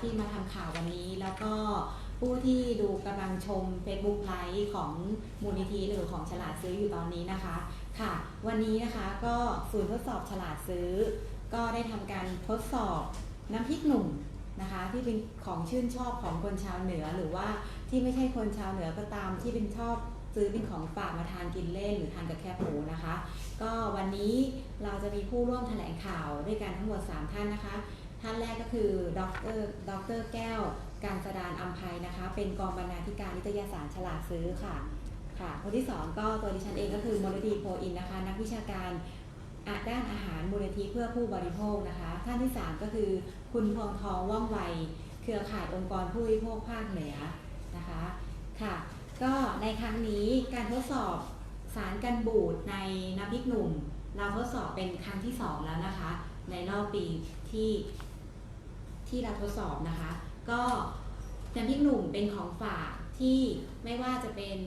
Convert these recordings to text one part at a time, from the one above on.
ที่มาทำข่าววันนี้ แล้วก็ผู้ที่ดูกำลังชม Facebook ไลฟ์ของมูลนิธิหรือของฉลาดซื้ออยู่ตอนนี้นะคะค่ะ วันนี้นะคะก็ศูนย์ทดสอบฉลาดซื้อ ก็ได้ทำการทดสอบน้ำพริกหนุ่มนะคะที่เป็นของชื่นชอบของคนชาวเหนือหรือว่าที่ไม่ใช่คนชาวเหนือก็ตามที่เป็นชอบซื้อเป็นของฝากมาทานกินเล่นหรือทานกับแคบหมูนะคะ ก็วันนี้เราจะมีผู้ร่วมแถลงข่าวด้วยกันทั้งหมด 3 ท่านนะคะ ท่านแรกก็คือดรดรแก้ว การสดานอัมภัยนะคะ เป็นกองบรรณาธิการนิตยสารฉลาดซื้อค่ะค่ะ คนที่ 2 ก็ตัวดิฉันเองก็คือมลดีโพอินนะคะ นักวิชาการด้านอาหารมูลนิธิเพื่อผู้บริโภคนะคะ ท่านที่ 3 ก็คือคุณพวงทองว่องไว เครือข่ายองค์กรผู้บริโภคภาคเหนือนะคะค่ะ ก็ในครั้งนี้การทดสอบสารกันบูดในน้ำพริกหนุ่ม เราทดสอบเป็นครั้งที่ 2 แล้วนะคะ ในรอบปีที่ ที่เราทดสอบนะคะ ก็น้ำพริกหนุ่มเป็นของฝากที่ไม่ว่าจะเป็น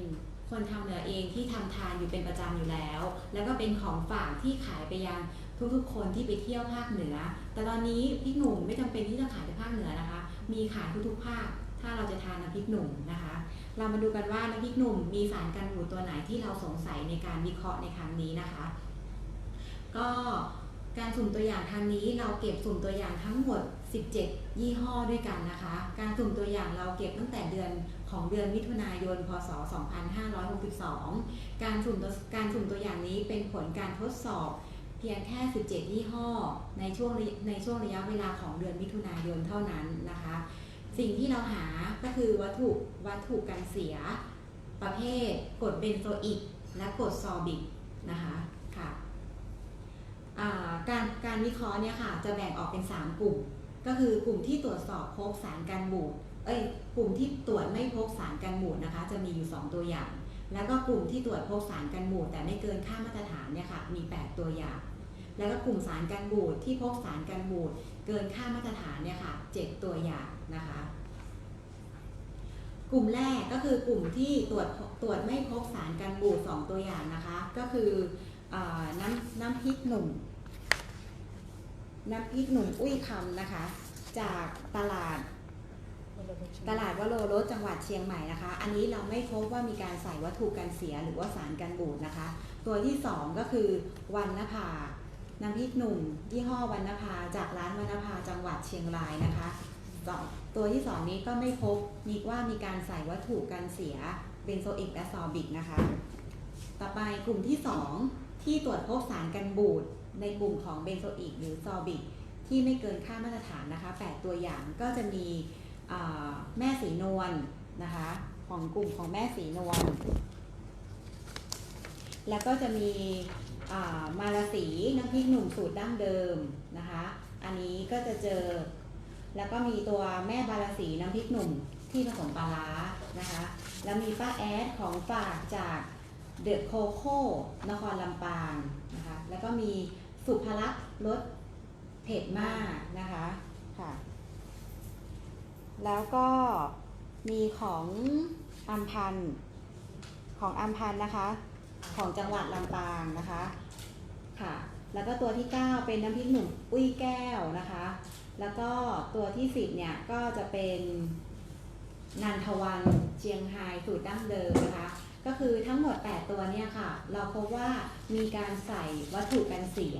คนทำเหนือเองที่ทำทานอยู่เป็นประจำอยู่แล้ว แล้วก็เป็นของฝากที่ขายไปยังทุกๆ คนที่ไปเที่ยวภาคเหนือ แต่ตอนนี้พริกหนุ่มไม่จำเป็นที่จะขายแต่ภาคเหนือนะคะ มีขายทุกๆภาค ถ้าเราจะทานน้ำพริกหนุ่มนะคะ เรามาดูกันว่าน้ำพริกหนุ่มมีสารกันบูดตัวไหนที่เราสงสัยในการวิเคราะห์ในครั้งนี้นะคะ ก็การสุ่มตัวอย่างครั้งนี้เราเก็บสุ่มตัวอย่างทั้งหมด 17 ยี่ห้อด้วยกันนะคะ การสุ่มตัวอย่างเราเก็บตั้งแต่เดือนของเดือนมิถุนายน พศ 2562 การสุ่มตัวการสุ่มตัวอย่างนี้เป็นผลการทดสอบเพียงแค่ 17 ยี่ห้อ ในช่วงในช่วงระยะเวลาของเดือนมิถุนายนเท่านั้นนะคะ สิ่งที่เราหาก็คือวัตถุวัตถุกันเสีย ประเภทกรดเบนโซอิก และกรดซอบิกนะคะค่ะการการวิเคราะห์เนี่ยค่ะจะแบ่งออกเป็น 3 กลุ่ม ก็คือกลุ่มที่ตรวจสอบพบสารกันบูดเอ้ยกลุ่มที่ตรวจไม่พบสารกันบูดนะคะ จะมีอยู่ 2 ตัวอย่าง แล้วก็กลุ่มที่ตรวจพบสารกันบูดแต่ไม่เกินค่ามาตรฐานเนี่ยค่ะมี 8 ตัวอย่าง แล้วก็กลุ่มสารกันบูดที่พบสารกันบูดเกินค่ามาตรฐานเนี่ยค่ะ 7 ตัวอย่างนะคะ กลุ่มแรกก็คือกลุ่มที่ตรวจตรวจไม่พบสารกันบูด2ตัวอย่างนะคะ ก็คืออน้ำน้ำพริกหนุ่ม น้ำพริกหนุ่มอุ้ยคำนะคะ จากตลาดตลาดวโรรสจังหวัดเชียงใหม่นะคะ อันนี้เราไม่พบว่ามีการใส่วัตถุกันเสียหรือว่าสารกันบูดนะคะ ตัวที่ 2 ก็คือวันนภาน้ำพริกหนุ่มยี่ห้อวันนภาจากร้านวันนภาจังหวัดเชียงรายนะคะตัวที่ 2 นี้ก็ไม่พบมีว่ามีการใส่วัตถุกันเสียเบนโซอิกและซอบิกนะคะ ต่อไปกลุ่มที่ 2 ที่ตรวจพบสารกันบูด ในกลุ่มของเบนโซอิกหรือซอบิกที่ไม่เกินค่ามาตรฐานนะคะ 8 ตัวอย่างก็จะมีแม่สีนวลนะคะ ของกลุ่มของแม่สีนวล แล้วก็จะมีอ่ามาลาสีน้ำพริกหนุ่มสูตรดั้งเดิมนะคะ อันนี้ก็จะเจอ แล้วก็มีตัวแม่บาลาสีน้ำพริกหนุ่มที่ผสมปลาร้านะคะ แล้วมีป้าแอดของฝากจากเดอะโคโค่นครลำปางนะคะ แล้วก็มี สุภลักษ์รสเผ็ดมากนะคะค่ะ แล้วก็มีของอัมพันธ์ของอัมพันธ์นะคะ ของจังหวัดลำปางนะคะค่ะ แล้วก็ตัวที่ 9 เป็นน้ำพริกหนุ่มอุ้ยแก้วนะคะ แล้วก็ตัวที่ 10เนี่ยก็จะเป็นนันทวันเชียงไฮสูตรดั้งเดิมนะคะ ก็คือทั้งหมด 8 ตัวเนี่ยค่ะ เราพบว่ามีการใส่วัตถุกันเสีย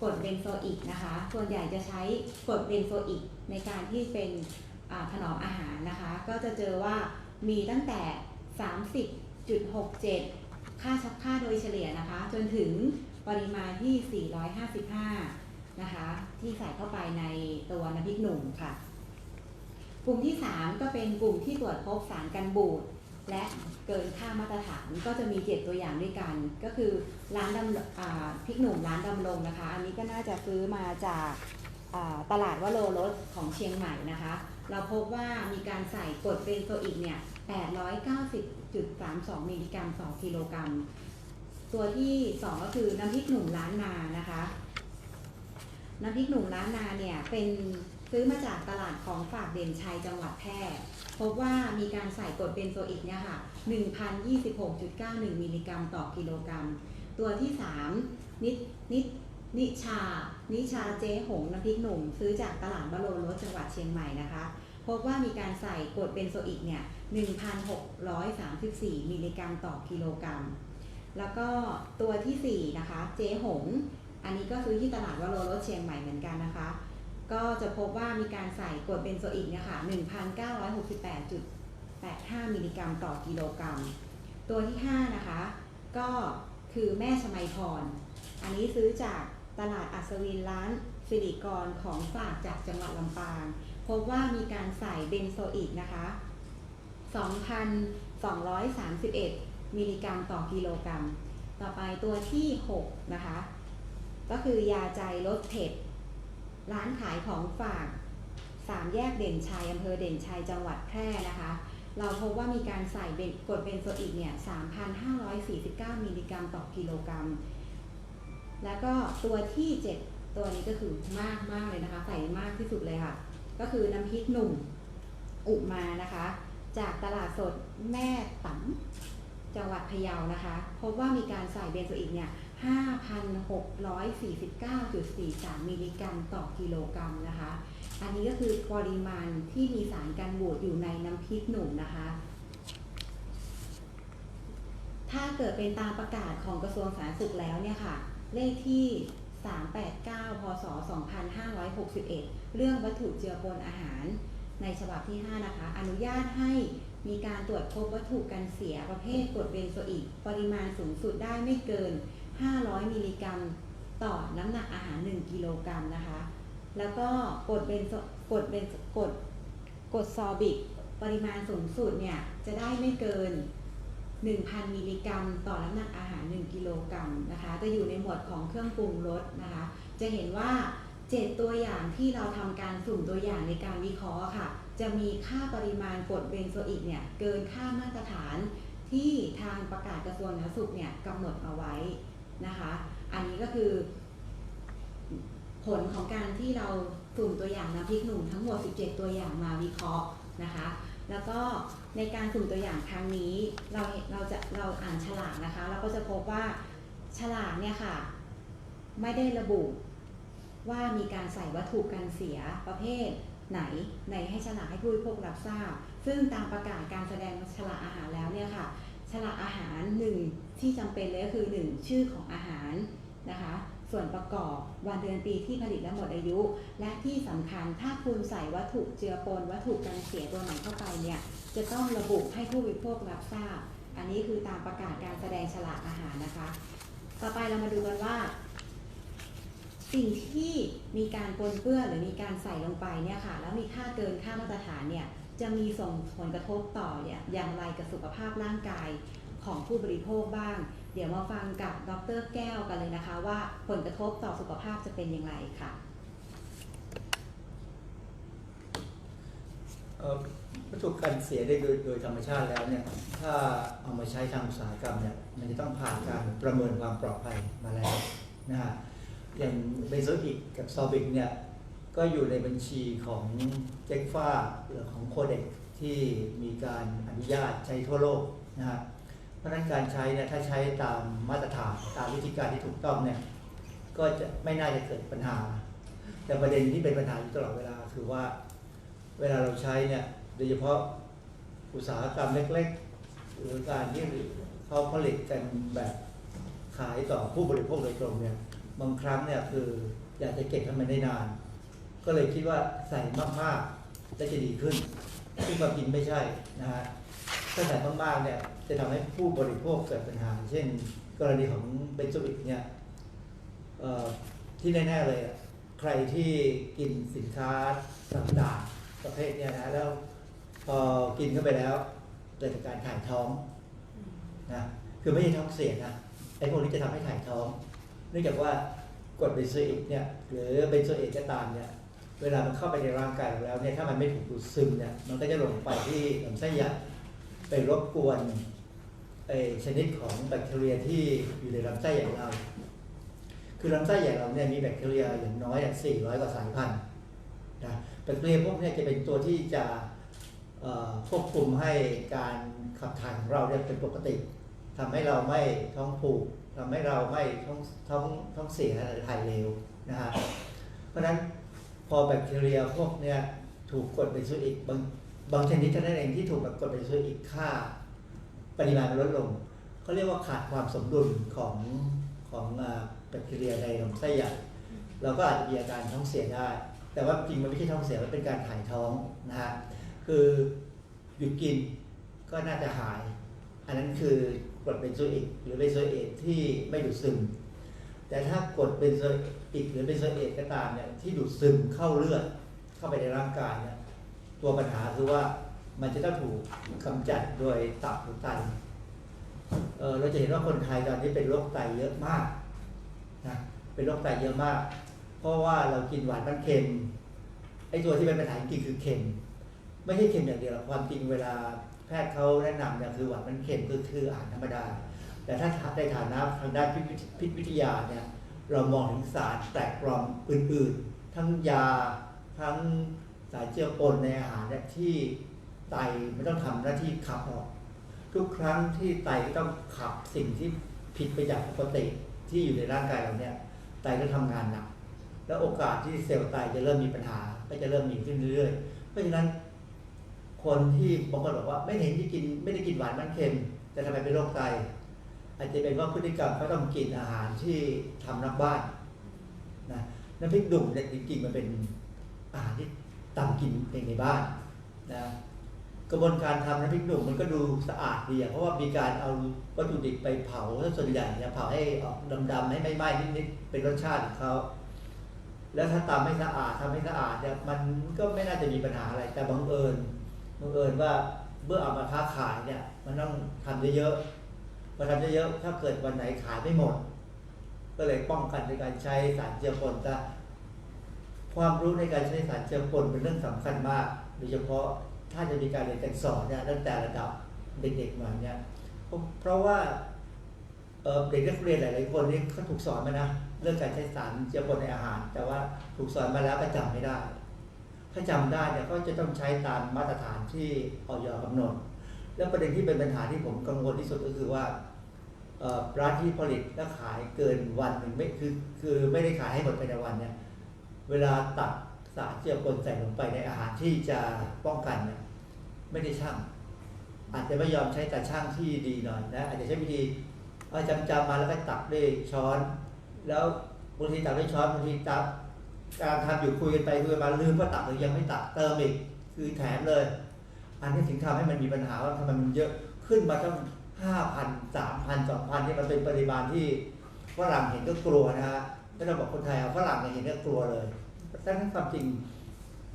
กรดเบนโซอิกนะคะ ส่วนใหญ่จะใช้กรดเบนโซอิกในการที่เป็นถนอมอาหารนะคะ ก็จะเจอว่ามีตั้งแต่ 30.67 ค่าชักค่าโดยเฉลี่ยนะคะ จนถึงปริมาณที่ 455 นะคะ ที่ใส่เข้าไปในตัวน้ำพริกหนุ่มค่ะ กลุ่มที่ 3 ก็เป็นกลุ่มที่ตรวจพบสารกันบูด และเกินค่ามาตรฐานก็จะมี 7 ตัวอย่างด้วยกัน ก็คือร้านดำพริกหนุ่มร้านดำรงนะคะ อันนี้ก็น่าจะซื้อมาจากตลาดวโรรสของเชียงใหม่นะคะ เราพบว่ามีการใส่กรดเบนโซอิกเนี่ย 890.32 มิลลิกรัมต่อกิโลกรัม ตัวที่ 2 ก็คือน้ำพริกหนุ่มล้านนานะคะ น้ำพริกหนุ่มล้านนาเนี่ยเป็น ซื้อมาจากตลาดของฝากเด่นชัยจังหวัดแพร่พบว่ามีการใส่กรดเบนโซอิกเนี่ยค่ะ 1,026.91 มิลลิกรัมต่อกิโลกรัม ตัวที่ 3 นิดนิดนิชา นิชาเจ๊หงน้ำพริกหนุ่ม ซื้อจากตลาดบโลรสจังหวัดเชียงใหม่นะคะ พบว่ามีการใส่กรดเบนโซอิกเนี่ย 1,634 มิลลิกรัมต่อกิโลกรัม แล้วก็ตัวทีสี่4 นะคะ เจ๊หง อันนี้ก็ซื้อที่ตลาดวโรรสเชียงใหม่เหมือนกันนะคะ ก็จะพบว่ามีการใส่กรดเบนโซอิกเนี่ยค่ะ 1,968.85 มิลลิกรัมต่อกิโลกรัม ตัวที่ 5 นะคะ ก็คือแม่ชมัยพร อันนี้ซื้อจากตลาดอัศวินร้านสิริกรของฝากจากจังหวัดลำปาง พบว่ามีการใส่เบนโซอิกนะคะ 2,231 มิลลิกรัมต่อกิโลกรัม ต่อไปตัวที่ 6 นะคะ ก็คือยาใจลดเผ็ด ร้านขายของฝากสามแยกเด่นชัยอำเภอเด่นชัยจังหวัดแพร่นะคะ เราพบว่ามีการใส่เบนกรดเบนโซอิกเนี่ย 3,549 มิลลิกรัมต่อกิโลกรัม แล้วก็ตัวที่ 7 ตัวนี้ก็คือมากมากเลยนะคะ ใส่มากที่สุดเลยค่ะ ก็คือน้ำพริกหนุ่มอุมานะคะ จากตลาดสดแม่ต๋ำจังหวัดพะเยานะคะ พบว่ามีการใส่เบนโซอิกเนี่ย 5,649.43 มิลลิกรัมต่อกิโลกรัมนะคะ อันนี้ก็คือปริมาณที่มีสารกันบูดอยู่ในน้ำพริกหนุ่มนะคะ ถ้าเกิดเป็นตามประกาศของกระทรวงสาธารณสุขแล้วเนี่ยค่ะ เลขที่ 389 พศ 2561 เรื่องวัตถุเจือปนอาหารในฉบับที่ 5 นะคะ อนุญาตให้มีการตรวจพบวัตถุกันเสียประเภทกรดเบนโซอิกปริมาณสูงสุดได้ไม่เกิน 500 มิลลิกรัม ต่อน้ำหนักอาหาร 1 กิโลกรัมนะคะ แล้วก็กดเบนโซกดเบนกดกดซอบิก ปริมาณสูงสุดเนี่ย จะได้ไม่เกิน 1,000 มิลลิกรัม ต่อน้ำหนักอาหาร 1 กิโลกรัมนะคะ จะอยู่ในหมวดของเครื่องปรุงรสนะคะ จะเห็นว่า7ตัวอย่างที่เราทำการสุ่มตัวอย่างในการวิเคราะห์ค่ะ จะมีค่าปริมาณกรดเบนโซอิกเนี่ย เกินค่ามาตรฐานที่ทางประกาศกระทรวงสาธารณสุขเนี่ยกำหนดเอาไว้ นะคะ อันนี้ก็คือ ผลของการที่เราสุ่มตัวอย่างน้ำพริกหนุ่มทั้งหมด 17 ตัวอย่างมาวิเคราะห์นะคะ แล้วก็ในการสุ่มตัวอย่างครั้งนี้เราเราจะเราอ่านฉลากนะคะเราก็จะพบว่าฉลากเนี่ยค่ะ ไม่ได้ระบุว่ามีการใส่วัตถุกันเสียประเภทไหนในให้ฉลากให้ผู้บริโภครับทราบ ซึ่งตามประกาศการแสดงฉลากอาหารแล้วเนี่ยค่ะ ฉลากอาหารหนึ่งที่จำเป็นเลยก็คือหนึ่งชื่อของอาหารนะคะ ส่วนประกอบวันเดือนปีที่ผลิตและหมดอายุ และที่สำคัญถ้าคุณใส่วัตถุเจือปนวัตถุกันเสียตัวไหนเข้าไปเนี่ยจะต้องระบุให้ผู้บริโภครับทราบ อันนี้คือตามประกาศการแสดงฉลากอาหารนะคะ ต่อไปเรามาดูกันว่า สิ่งที่มีการปนเปื้อนหรือมีการใส่ลงไปเนี่ยค่ะแล้วมีค่าเกินค่ามาตรฐานเนี่ย จะมีส่งผลกระทบต่อเนี่ยอย่างไรกับสุขภาพร่างกายของผู้บริโภคบ้าง เดี๋ยวมาฟังกับดรแก้วกันเลยนะคะ ว่าผลกระทบต่อสุขภาพจะเป็นอย่างไรค่ะเอ่อวัตถุกันเสียได้โดยโดยธรรมชาติแล้วเนี่ยถ้าเอามาใช้ทางอุตสาหกรรมเนี่ยมันจะต้องผ่านการประเมินความปลอดภัยมาแล้วนะฮะอย่างเบโซอิกกับซอบิกเนี่ย ก็อยู่ในบัญชีของเจ็กฟ้าหรือของโคเด็กที่มีการอนุญาตใช้ทั่วโลกนะฮะเพราะฉะนั้นการใช้เนี่ยถ้าใช้ตามมาตรฐานตามวิธีการที่ถูกต้องเนี่ยก็จะไม่น่าจะเกิดปัญหา แต่ประเด็นที่เป็นปัญหาอยู่ตลอดเวลาคือว่าเวลาเราใช้เนี่ยโดยเฉพาะอุตสาหกรรมเล็กๆ หรือการที่เขาผลิตกันแบบขายต่อผู้บริโภคโดยตรงเนี่ยบางครั้งเนี่ยคืออยากจะเก็บให้มันได้นาน ก็เลยคิดว่าใส่มากๆแล้วจะดีขึ้น ซึ่งความจริงไม่ใช่นะฮะถ้าใส่มากๆเนี่ยจะทำให้ผู้บริโภคเกิดปัญหา เช่น กรณีของเบนโซอิกเนี่ยเอ่อที่แน่ๆเลยอะใครที่กินสินค้าต่างๆประเภทเนี่ยนะแล้วพอกินเข้าไปแล้วเกิดจากการถ่ายท้องนะคือไม่ใช่ท้องเสียนะไอ้พวกนี้จะทำให้ถ่ายท้อง เนื่องจากว่ากรดเบนโซอิกเนี่ยหรือเบนโซเอตก็ตามเนี่ย เวลามันเข้าไปในร่างกายเราแล้วเนี่ยถ้ามันไม่ถูกดูดซึมเนี่ยมันก็จะลงไปที่ลำไส้ใหญ่ไปรบกวนไอชนิดของแบคทีเรียที่อยู่ในลำไส้ใหญ่เรา คือลำไส้ใหญ่เราเนี่ยมีแบคทีเรียอย่างน้อยอะ400กว่าสายพันธุ์นะแบคทีเรียพวกนี้จะเป็นตัวที่จะควบคุมให้การขับถ่ายของเราเนี่ยเป็นปกติทำให้เราไม่ท้องผูกทำให้เราไม่ท้องท้องท้องเสียหรือถ่ายเร็วนะฮะเพราะฉะนั้น พอแบคทีเรียพวกเนี้ยถูกกดเป็นซูอิกบางบางชนิดเท่านั้นเองที่ถูกแบบกดเป็นซูอิกค่า ปริมาณลดลงเขาเรียกว่าขาดความสมดุลของของแบคทีเรียในลำไส้ใหญ่เราก็อาจจะมีอาการท้องเสียได้ แต่ว่าจริงมันไม่ใช่ท้องเสียมันเป็นการถ่ายท้องนะฮะคือหยุดกินก็น่าจะหาย อันนั้นคือกรดเบนโซอิกหรือเบนโซเอตที่ไม่ดูดซึม แต่ถ้ากรดเบนโซ อิกหรือเบนโซเอตก็ตามเนี่ยที่ดูดซึมเข้าเลือดเข้าไปในร่างกายเนี่ยตัวปัญหาคือว่ามันจะต้องถูกกำจัดโดยตับหรือไตเออเราจะเห็นว่าคนไทยตอนนี้เป็นโรคไตเยอะมากนะเป็นโรคไตเยอะมาก เพราะว่าเรากินหวานมันเค็มไอ้ตัวที่เป็นปัญหาจริงคือเค็มไม่ใช่เค็มอย่างเดียวความจริงเวลาแพทย์เขาแนะนำเนี่ยคือหวานมันเค็มคือคืออาหารธรรมดา แต่ถ้าในฐานะทางด้านพิพิษวิทยาเนี่ย เรามองถึงสารแปลกปลอมอื่นๆ ทั้งยาทั้งสารเจือปนในอาหารเนี่ยที่ไตไม่ต้องทำหน้าที่ขับออก ทุกครั้งที่ไตก็ต้องขับสิ่งที่ผิดไปจากปกติที่อยู่ในร่างกายเราเนี่ยไตก็ทำงานหนักแล้วโอกาสที่เซลล์ไตจะเริ่มมีปัญหา ก็จะเริ่มมีขึ้นเรื่อยๆ เพราะฉะนั้น คนที่บางคนบอกว่าไม่เห็นที่กินไม่ได้กินหวานมันเค็มแต่ทำไมเป็นโรคไต อาจจะเป็นว่าพฤติกรรมเขาต้องกินอาหารที่ทำนักบ้านนะน้ำพริกดุ่มเนี่ยจริงๆมันเป็นอาหารที่ตำกินเองในบ้านนะกระบวนการทำน้ำพริกดุ่มมันก็ดูสะอาดดีอะเพราะว่ามีการเอาวัตถุดิบไปเผาแล้วส่วนใหญ่เนี่ยเผาให้ออกดำๆให้ไม่ไหม้นิดๆเป็นรสชาติของเขาแล้วถ้าตำไม่สะอาดทำไม่สะอาดเนี่ยมันก็ไม่น่าจะมีปัญหาอะไร แต่บังเอิญบังเอิญว่าเมื่อเอามาค้าขายเนี่ย มันต้องทำเยอะๆ พอทำเยอะๆถ้าเกิดวันไหนขายไม่หมด ก็เลยป้องกันในการใช้สารเจือปนแต่ความรู้ในการใช้สารเจือปนเป็นเรื่องสำคัญมาก โดยเฉพาะถ้าจะมีการเรียนการสอนเนี่ยตั้งแต่ระดับเด็กๆมาเนี่ยเพราะว่าเด็กนักเรียนหลายๆคนนี่เขาถูกสอนมานะเรื่องการใช้สารเจือปนในอาหาร แต่ว่าถูกสอนมาแล้วก็จำไม่ได้ ถ้าจำได้เนี่ยก็จะต้องใช้ตามมาตรฐานที่ออยกำหนด แล้วประเด็นที่เป็นปัญหาที่ผมกังวลที่สุดก็คือว่า ร้านที่ผลิตและขายเกินวันหนึ่งไม่คือคือไม่ได้ขายให้หมดภายในวันเนี่ยเวลาตักสารเจือปนใส่ลงไปในอาหารที่จะป้องกันเนี่ยไม่ได้ช่าง อาจจะไม่ยอมใช้แต่ช่างที่ดีหน่อยนะอาจจะใช้วิธีเอาจำจำมาแล้วก็ตักด้วยช้อน แล้วบางทีตักด้วยช้อนบางทีตักการทำอยู่คุยกันไปคุยกันมาลืมว่าตักหรือยังไม่ตักเติมอีกคือแถมเลย อันนี้ถึงทำให้มันมีปัญหาว่าทำไมมันเยอะขึ้นมาตั้ง ห้าพันสามพันสองพันนี่มันเป็นปริมาณที่ฝรั่งเห็นก็กลัวนะฮะไม่ต้องบอกคนไทยเอาฝรั่งเนี่ยเห็นก็กลัวเลยแต่ทั้งความจริง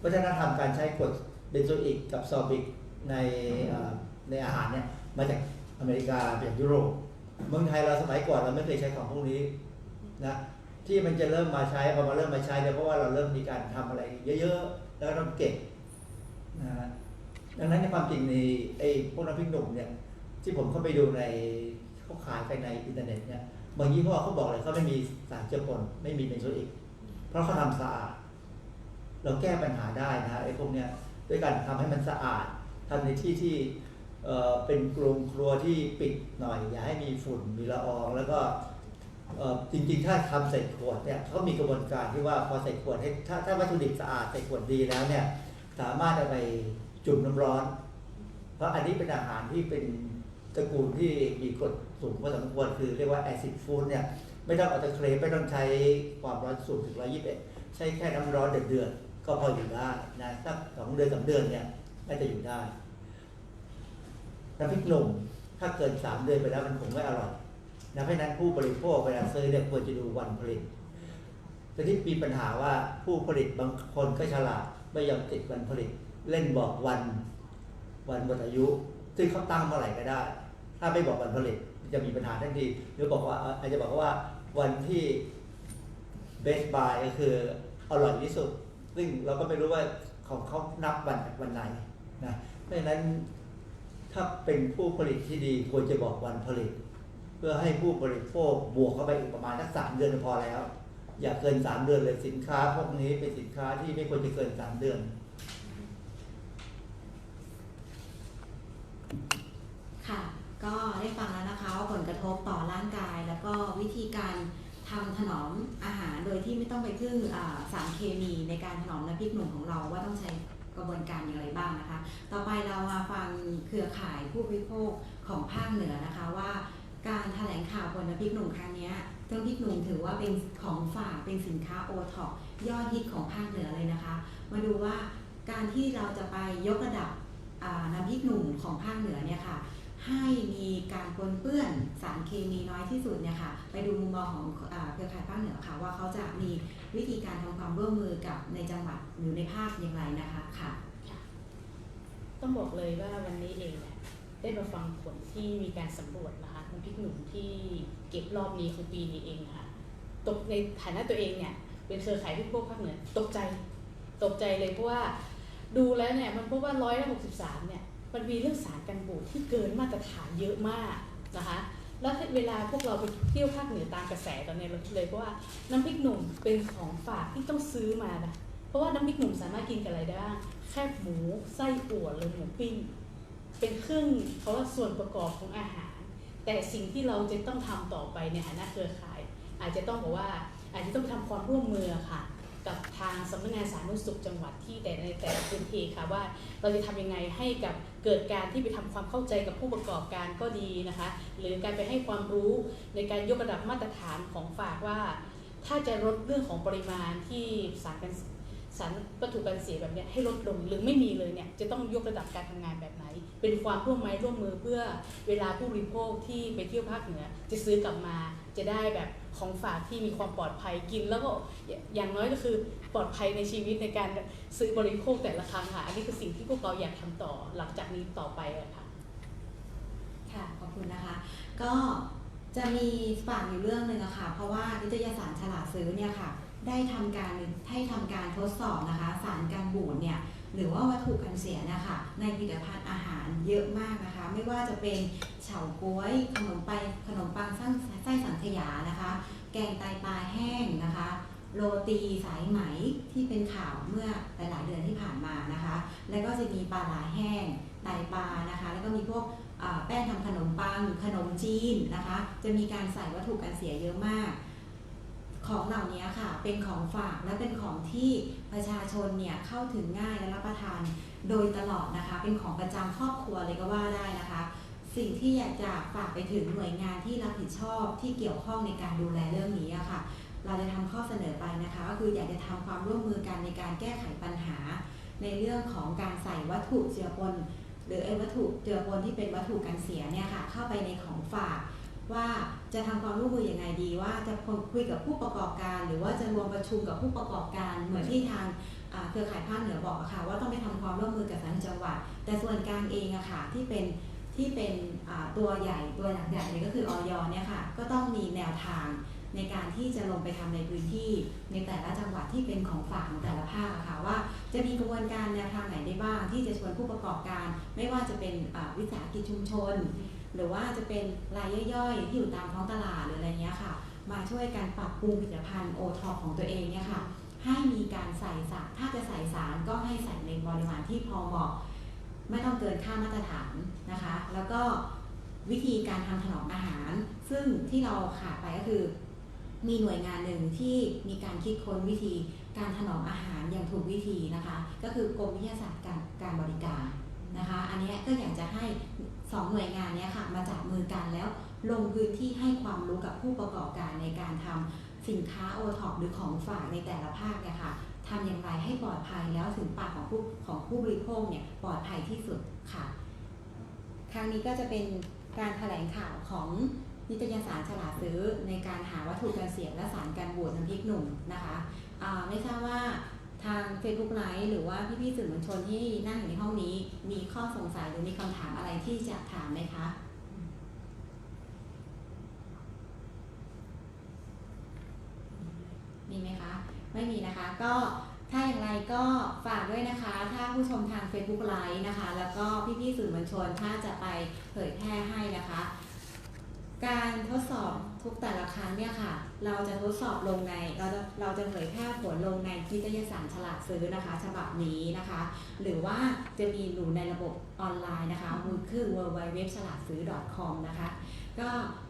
วัฒนธรรมการใช้กรดเบนโซอิกกับซอบิกในในอาหารเนี่ยมาจากอเมริกามาจากยุโรปเมืองไทยเราสมัยก่อนเราไม่เคยใช้ของพวกนี้นะที่มันจะเริ่มมาใช้พอมาเริ่มมาใช้เนี่ยเพราะว่าเราเริ่มมีการทำอะไร เยอะๆ แล้วก็ต้องเก็บนะฮะดังนั้นในความจริงในไอ้พวกน้ำพริกหนุ่มเนี่ย ที่ผมเข้าไปดูในเขาขายไปในอินเทอร์เน็ตเนี่ยบางยี่ห้อเขาบอกเลยเขาไม่มีสารเจือปนไม่มีเบนโซอิกเพราะเขาทำสะอาด เราแก้ปัญหาได้นะไอ้พวกเนี้ยด้วยการทำให้มันสะอาดทำในที่ที่เอ่อเป็นกรงครัวที่ปิดหน่อย อย่าให้มีฝุ่นมีละออง แล้วก็เออจริงๆ ถ้าทำใส่ขวดเนี่ยเขามีกระบวนการที่ว่าพอใส่ขวดให้ถ้าถ้าวัตถุดิบสะอาดใส่ขวดดีแล้วเนี่ยสามารถเอาไปจุ่มน้ำร้อน เพราะอันนี้เป็นอาหารที่เป็น ตระกูลที่มีกรดสูงพอสมควรคือเรียกว่าแอซิดฟู้ดเนี่ยไม่ต้องเอาตะเครไม่ต้องใช้ความร้อนสูงถึง 121 ใช้แค่น้ำร้อนเดือดๆก็พออยู่ได้นะสักสองเดือนสาเดือนเนี่ยน่าจะอยู่ได้น้ำพริกหนุ่มถ้าเกินสามเดือนไปแล้วมันคงไม่อร่อยนะเพราะฉะนั้นผู้บริโภคเวลาซื้อเนี่ยควรจะดูวันผลิตแต่ที่มีปัญหาว่าผู้ผลิตบางคนก็ฉลาดไม่ยอมติดวันผลิต เล่นบอกวันวันหมดอายุ ซึ่งเขาตั้งเมื่อไหร่ก็ได้ ถ้าไม่บอกวันผลิตจะมีปัญหาทันทีหรือบอกว่าอาจจะบอกว่าวันที่ best buy ก็คืออร่อยที่สุด ซึ่งเราก็ไม่รู้ว่าของเขานับวันวันไหนนะเพราะฉะนั้นถ้าเป็นผู้ผลิตที่ดีควรจะบอกวันผลิต เพื่อให้ผู้บริโภคบวกเข้าไปอีกประมาณสักสามเดือนพอแล้ว อย่าเกินสามเดือนเลยสินค้าพวกนี้เป็นสินค้าที่ไม่ควรจะเกินสามเดือน ค่ะ ก็ได้ฟังแล้วนะคะว่าผลกระทบต่อร่างกาย แล้วก็วิธีการทำถนอมอาหารโดยที่ไม่ต้องไปพึ่งอ่าสารเคมีในการถนอมน้ำพริกหนุ่มของเราว่าต้องใช้กระบวนการอย่างไรบ้างนะคะ ต่อไปเรามาฟังเครือข่ายผู้บริโภคของภาคเหนือนะคะว่า การแถลงข่าวผลน้ำพริกหนุ่มครั้งนี้น้ำพริกหนุ่มถือว่าเป็นของฝากเป็นสินค้าโอท็อปยอดฮิตของภาคเหนือเลยนะคะ มาดูว่าการที่เราจะไปยกระดับน้ำพริกหนุ่มของภาคเหนือเนี่ยค่ะ ให้มีการปนเปื้อนสารเคมีน้อยที่สุดเนี่ยค่ะไปดูมุมมองของเครือข่ายภาคเหนือค่ะ ว่าเขาจะมีวิธีการทำความร่วมมือกับในจังหวัดหรือในภาคอย่างไรนะคะค่ะ ต้องบอกเลยว่าวันนี้เองเนี่ยได้มาฟังผลที่มีการสำรวจนะคะน้ำพริกหนุ่มที่เก็บรอบนี้ของปีนี้เองนะคะตกในฐานะตัวเองเนี่ยเป็นเครือข่ายผู้พวกภาคเหนือตกใจตกใจเลยเพราะว่าดูแล้วเนี่ยมันพบว่าร้อยละหกสิบสามเนี่ย มันมีเรื่องสารกันบูดที่เกินมาตรฐานเยอะมากนะคะแล้วเวลาพวกเราไปเที่ยวภาคเหนือตามกระแสตอนนี้เราคิดเลยเพราะว่าน้ำพริกหนุ่มเป็นของฝากที่ต้องซื้อมานะเพราะว่าน้ำพริกหนุ่มสามารถกินกับอะไรได้บ้างแคบหมูไส้อั่วหรือหมูปิ้งเป็นเครื่องเขาว่าส่วนประกอบของอาหาร แต่สิ่งที่เราจะต้องทำต่อไปในฐานะเครือข่าย อาจจะต้องบอกว่าอาจจะต้องทำความร่วมมือค่ะ กับทางสำนักงานสาธารณสุขจังหวัดที่แต่ในแต่ละพื้นที่ค่ะว่าเราจะทำยังไงให้กับเกิดการที่ไปทำความเข้าใจกับผู้ประกอบการก็ดีนะคะ หรือการไปให้ความรู้ในการยกระดับมาตรฐานของฝากว่า ถ้าจะลดเรื่องของปริมาณที่สารกันสารวัตถุกันเสียแบบนี้ให้ลดลงหรือไม่มีเลยเนี่ยจะต้องยกระดับการทำงานแบบไหน เป็นความร่วมไม้ร่วมมือเพื่อเวลาผู้บริโภคที่ไปเที่ยวภาคเหนือจะซื้อกลับมา จะได้แบบของฝากที่มีความปลอดภัยกิน แล้วก็อย่างน้อยก็คือปลอดภัยในชีวิตในการซื้อบริโภคแต่ละครั้งค่ะ อันนี้คือสิ่งที่พวกเราอยากทำต่อหลังจากนี้ต่อไปค่ะค่ะขอบคุณนะคะ ก็จะมีฝากอยู่เรื่องหนึ่งอะค่ะ เพราะว่านิตยสารฉลาดซื้อเนี่ยค่ะ ได้ทำการให้ทำการทดสอบนะคะ สารการบูดเนี่ย หรือว่าวัตถุกันเสียเนะคะในผลิตภัณฑ์อาหารเยอะมากนะคะ ไม่ว่าจะเป็นเฉาก๊วยขนมไปขนมปังไส้ไส้สังขยานะคะ แกงไตปลาแห้งนะคะ โรตีสายไหมที่เป็นข่าวเมื่อหลายๆเดือนที่ผ่านมานะคะ แล้วก็จะมีปลาหลาแห้งไตปลานะคะ แล้วก็มีพวกแป้งทำขนมปังขนมจีนนะคะ จะมีการใส่วัตถุกันเสียเยอะมาก ของเหล่านี้ค่ะเป็นของฝากและเป็นของที่ประชาชนเนี่ยเข้าถึงง่ายและรับประทานโดยตลอดนะคะ เป็นของประจำครอบครัวเลยก็ว่าได้นะคะ สิ่งที่อยากจะฝากไปถึงหน่วยงานที่รับผิดชอบที่เกี่ยวข้องในการดูแลเรื่องนี้อะค่ะ เราจะทำข้อเสนอไปนะคะ ก็คืออยากจะทำความร่วมมือกันในการแก้ไขปัญหา ในเรื่องของการใส่วัตถุเจือปนหรือไอ้วัตถุเจือปนที่เป็นวัตถุกันเสียเนี่ยค่ะเข้าไปในของฝาก ว่าจะทำความร่วมมือยังไงดี ว่าจะคุยกับผู้ประกอบการ หรือว่าจะรวมประชุมกับผู้ประกอบการ เหมือนที่ทางเครือข่ายภาคเหนือบอกอะค่ะว่าต้องไปทำความร่วมมือกับทางจังหวัด แต่ส่วนกลางเองอะค่ะที่เป็นที่เป็นตัวใหญ่ตัวหลักใหญ่เลยก็คือออยเนี่ยค่ะก็ต้องมีแนวทาง ในการที่จะลงไปทำในพื้นที่ในแต่ละจังหวัดที่เป็นของฝากของแต่ละภาคค่ะว่า จะมีกระบวนการแนวทางไหนได้บ้าง ที่จะชวนผู้ประกอบการ ไม่ว่าจะเป็นวิสาหกิจชุมชน หรือว่าจะเป็นรายย่อยๆ ที่อยู่ตามท้องตลาดหรืออะไรเงี้ยค่ะ มาช่วยกันปรับปรุงผลิตภัณฑ์โอท็อปของตัวเองเนี่ยค่ะให้มีการใส่สารถ้าจะใส่สารก็ให้ใส่ในปริมาณที่พอเหมาะไม่ต้องเกินค่ามาตรฐานนะคะ แล้วก็วิธีการทำถนอมอาหาร ซึ่งที่เราขาดไปก็คือ มีหน่วยงานหนึ่งที่มีการคิดค้นวิธีการถนอมอาหารอย่างถูกวิธีนะคะ ก็คือกรมวิทยาศาสตร์การการบริการนะคะ อันนี้ก็อยากจะให้สองหน่วยงานนี้ค่ะมาจับมือกันแล้วลงพื้นที่ให้ความรู้กับผู้ประกอบการในการทำสินค้าโอท็อปหรือของฝากในแต่ละภาคเนี่ยค่ะทำอย่างไรให้ปลอดภัยแล้วถึงปากของผู้ของผู้บริโภคเนี่ยปลอดภัยที่สุดค่ะ ครั้งนี้ก็จะเป็นการแถลงข่าวของ นิตยสารฉลาดซื้อในการหาวัตถุกันเสียและสารกันบูดน้ำพริกหนุ่มนะคะไม่ทราบว่าทาง Facebook ไลฟ์หรือว่าพี่ๆสื่อมวลชนที่นั่งอยู่ในห้องนี้ มีข้อสงสัยหรือมีคำถามอะไรที่จะถามไหมคะมีไหมคะ ไม่มีนะคะ ก็ถ้าอย่างไรก็ฝากด้วยนะคะ ถ้าผู้ชมทาง Facebook ไลฟ์นะคะ แล้วก็พี่ๆสื่อมวลชนถ้าจะไปเผยแพร่ให้นะคะ การทดสอบทุกแต่ละครั้งเนี่ยค่ะ เราจะทดสอบลงในเราจะเราจะเผยแพร่ผลลงในนิตยสารฉลาดซื้อนะคะ ฉบับนี้นะคะ หรือว่าจะมีอยู่ในระบบออนไลน์นะคะคือ w w w ฉลาดซื้อ .com นะคะ ก็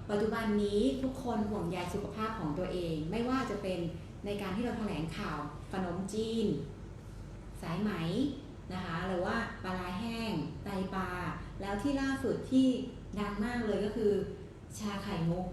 ปัจจุบันนี้ทุกคนห่วงใยสุขภาพของตัวเอง ไม่ว่าจะเป็นในการที่เราแถลงข่าวขนมจีน สายไหมนะคะหรือว่าปลาแห้งไตปลาแล้วที่ล่าสุดที่ดังมากเลยก็คือ ชาไข่มุก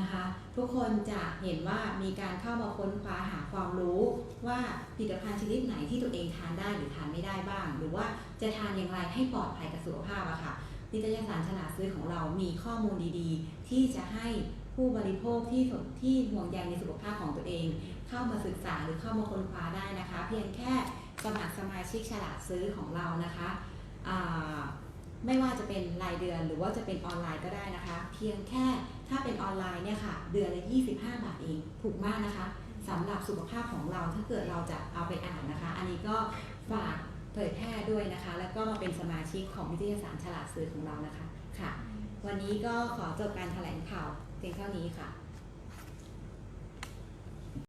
นะคะ ทุกคนจะเห็นว่ามีการเข้ามาค้นคว้าหาความรู้ว่าผลิตภัณฑ์ชนิดไหนที่ตัวเองทานได้หรือทานไม่ได้บ้าง หรือว่าจะทานอย่างไรให้ปลอดภัยกับสุขภาพอะค่ะนิตยสารฉลาดซื้อของเรามีข้อมูลดีๆ ที่จะให้ผู้บริโภคที่ที่ห่วงใยในสุขภาพของตัวเอง เข้ามาศึกษาหรือเข้ามาค้นคว้าได้นะคะ เพียงแค่สมัครสมาชิกฉลาดซื้อของเรานะคะอ่า ไม่ว่าจะเป็นรายเดือนหรือว่าจะเป็นออนไลน์ก็ได้นะคะ เพียงแค่ถ้าเป็นออนไลน์เนี่ยค่ะ เดือนละ25 บาทเอง ถูกมากนะคะสำหรับสุขภาพของเราถ้าเกิดเราจะเอาไปอ่านนะคะ อันนี้ก็ฝากเผยแพร่ด้วยนะคะ แล้วก็มาเป็นสมาชิกของวิทยาสารฉลาดซื้อของเรานะคะค่ะ วันนี้ก็ขอจบการแถลงข่าวเพียงเท่านี้ค่ะ